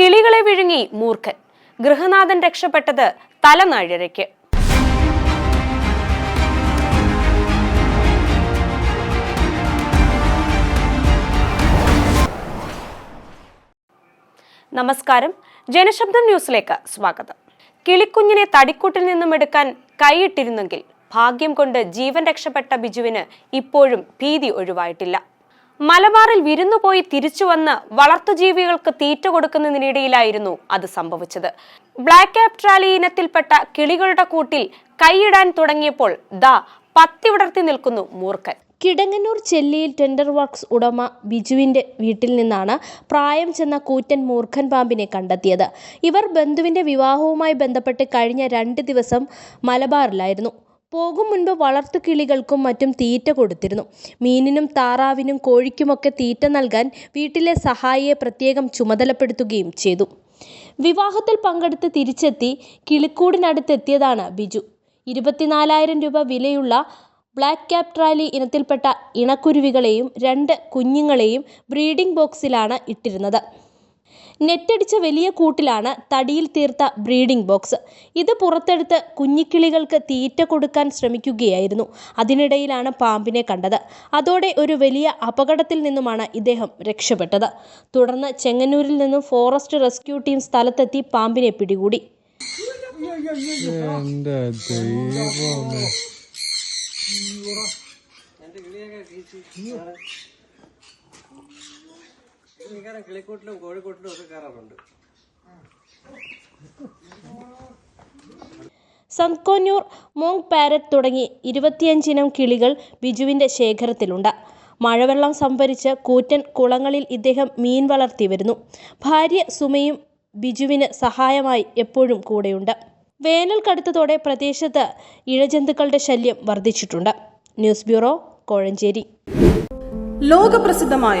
കിളികളെ വിഴുങ്ങി മൂർഖൻ. ഗൃഹനാഥൻ രക്ഷപ്പെട്ടത് തലനാഴരയ്ക്ക്. നമസ്കാരം. ജനശബ്ദം ന്യൂസിലേക്ക് സ്വാഗതം. കിളിക്കുഞ്ഞിനെ തടിക്കൂട്ടിൽ നിന്നും എടുക്കാൻ കൈയിട്ടിരുന്നെങ്കിൽ ഭാഗ്യം കൊണ്ട് ജീവൻ രക്ഷപ്പെട്ട ബിജുവിന് ഇപ്പോഴും ഭീതി ഒഴിവായിട്ടില്ല. മലബാറിൽ വിരുന്നുപോയി തിരിച്ചു വന്ന് വളർത്തുജീവികൾക്ക് തീറ്റ കൊടുക്കുന്നതിനിടയിലായിരുന്നു അത് സംഭവിച്ചത്. ബ്ലാക്ക് ക്യാപ് ഇനത്തിൽപ്പെട്ട കിളികളുടെ കൂട്ടിൽ കൈയിടാൻ തുടങ്ങിയപ്പോൾ ദാ പത്തി വിടർത്തി നിൽക്കുന്നു മൂർഖൻ. കിടങ്ങന്നൂർ ചെല്ലിയിൽ ടെൻഡർ വർക്ക്സ് ഉടമ ബിജുവിന്റെ വീട്ടിൽ നിന്നാണ് പ്രായം ചെന്ന കൂറ്റൻ മൂർഖൻ പാമ്പിനെ കണ്ടെത്തിയത്. ഇവർ ബന്ധുവിന്റെ വിവാഹവുമായി ബന്ധപ്പെട്ട് കഴിഞ്ഞ രണ്ട് ദിവസം മലബാറിലായിരുന്നു. പോകും മുൻപ് വളർത്തു കിളികൾക്കും മറ്റും തീറ്റ കൊടുത്തിരുന്നു. മീനിനും താറാവിനും കോഴിക്കുമൊക്കെ തീറ്റ നൽകാൻ വീട്ടിലെ സഹായിയെ പ്രത്യേകം ചുമതലപ്പെടുത്തുകയും ചെയ്തു. വിവാഹത്തിൽ പങ്കെടുത്ത് തിരിച്ചെത്തി കിളിക്കൂടിനടുത്തെത്തിയതാണ് ബിജു. ഇരുപത്തിനാലായിരം രൂപ വിലയുള്ള ബ്ലാക്ക് ക്യാപ് ട്രാലി ഇനത്തിൽപ്പെട്ട ഇണക്കുരുവികളെയും രണ്ട് കുഞ്ഞുങ്ങളെയും ബ്രീഡിംഗ് ബോക്സിലാണ് ഇട്ടിരുന്നത്. നെറ്റടിച്ച വലിയ കൂട്ടിലാണ് തടിയിൽ തീർത്ത ബ്രീഡിംഗ് ബോക്സ്. ഇത് പുറത്തെടുത്ത് കുഞ്ഞിക്കിളികൾക്ക് തീറ്റ കൊടുക്കാൻ ശ്രമിക്കുകയായിരുന്നു. അതിനിടയിലാണ് പാമ്പിനെ കണ്ടത്. അതോടെ ഒരു വലിയ അപകടത്തിൽ നിന്നുമാണ് ഇദ്ദേഹം രക്ഷപ്പെട്ടത്. തുടർന്ന് ചെങ്ങന്നൂരിൽ നിന്നും ഫോറസ്റ്റ് റെസ്ക്യൂ ടീം സ്ഥലത്തെത്തി പാമ്പിനെ പിടികൂടി. മിക്കവാറും കിളിക്കൂട്ടിലും കോഴിക്കൂട്ടിലും ഒക്കെ കയറാറുണ്ട്. സന്ത്കോന്യൂർ മോങ് പാരറ്റ് തുടങ്ങി ഇരുപത്തിയഞ്ചിനം കിളികൾ ബിജുവിന്റെ ശേഖരത്തിലുണ്ട്. മഴവെള്ളം സംഭരിച്ച് കൂറ്റൻ കുളങ്ങളിൽ ഇദ്ദേഹം മീൻ വളർത്തി വരുന്നു. ഭാര്യ സുമയും ബിജുവിന് സഹായമായി എപ്പോഴും കൂടെയുണ്ട്. വേനൽ കടുത്തതോടെ പ്രദേശത്ത് ഇഴജന്തുക്കളുടെ ശല്യം വർദ്ധിച്ചിട്ടുണ്ട്. News bureau Kozhencherry. ലോകപ്രസിദ്ധമായ